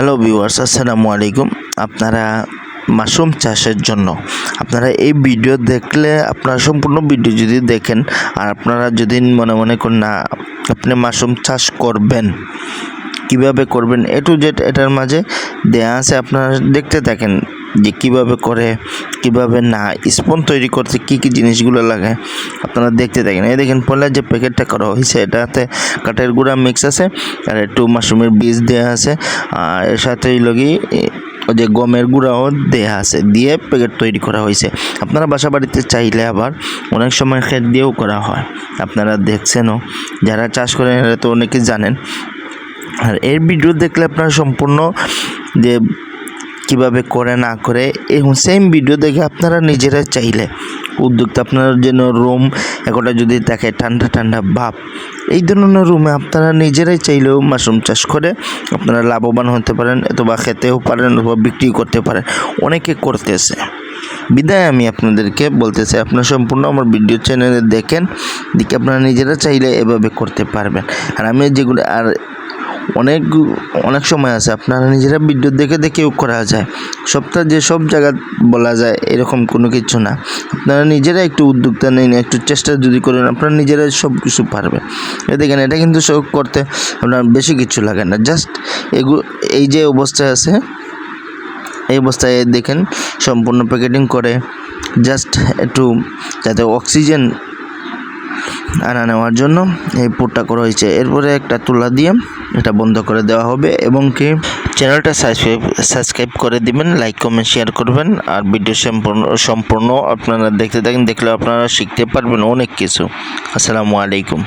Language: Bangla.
হ্যালো ভিউয়ার্স আসসালামু আলাইকুম আপনারা মাশরুম চাষের জন্য আপনারা এই ভিডিও দেখলে আপনারা সম্পূর্ণ ভিডিও যদি দেখেন আর আপনারা যদি মনে মনে করেন না আপনি মাশরুম চাষ করবেন কীভাবে করবেন? এ টু জেড এটার মাঝে দেয়া আছে, আপনারা দেখতে থাকেন যে কীভাবে করে, কীভাবে না, স্পন তৈরি করতে কি কি জিনিসগুলো লাগে, আপনারা দেখতে থাকেন। এই দেখেন পয়লা যে প্যাকেটটা করা হয়েছে, এটাতে কাঠের গুঁড়া মিক্স আছে, আর একটু মাশরুমের বীজ দেওয়া আছে, আর এর সাথে লগি ওই যে গমের গুঁড়াও দেয়া আছে, দিয়ে প্যাকেট তৈরি করা হয়েছে। আপনারা বাসা বাড়িতে চাইলে আবার অনেক সময় খেত দিয়েও করা হয়। আপনারা দেখছেনও, যারা চাষ করেন, এরা তো অনেকে জানেন আর এর ভিডিও দেখলে আপনারা সম্পূর্ণ যে কীভাবে করে না করে এই সেম ভিডিও দেখে আপনারা নিজেরা চাইলে উদ্যোক্তা আপনার যেন রুম একটা যদি দেখে ঠান্ডা ঠান্ডা ভাব, এই ধরনের রুমে আপনারা নিজেরাই চাইলেও মাশরুম চাষ করে আপনারা লাভবান হতে পারেন, অথবা খেতেও পারেন, অথবা বিক্রি করতে পারেন। অনেকে করতেছে। বিদায় আমি আপনাদেরকে বলতে চাই আপনারা সম্পূর্ণ আমার ভিডিও চ্যানেলে দেখেন, দেখে আপনারা নিজেরা চাইলে এভাবে করতে পারবেন। আর আমি যেগুলো, আর অনেক অনেক সময় আছে। আপনারা নিজেরা ভিডিও দেখে দেখেও করা যায়। সবটা যে সব জায়গা বলা যায় এরকম কোনো কিছু না। আপনারা নিজেরা একটু উদ্যোক্তা নিন, একটু চেষ্টা যদি করেন, আপনারা নিজেরাই সব কিছু পারবেন। এ দেখেন, এটা কিন্তু সব করতে আপনার বেশি কিছু লাগে না। জাস্ট এগুলো এই যে অবস্থায় আছে, এই অবস্থায় দেখেন, সম্পূর্ণ প্যাকেটিং করে, জাস্ট একটু যাতে অক্সিজেন আনা নেওয়ার জন্য এই পোর্টটা করা হয়েছে। এরপরে একটা তুলা দিয়ে এটা বন্ধ করে দেওয়া হবে এবং কি চ্যানেলটা সাবস্ক্রাইব সাবস্ক্রাইব করে দিবেন, লাইক, কমেন্ট, শেয়ার করবেন আর ভিডিও সম্পূর্ণ সম্পূর্ণ আপনারা দেখতে থাকেন দেখলে আপনারা শিখতে পারবেন অনেক কিছু। আসসালামু আলাইকুম।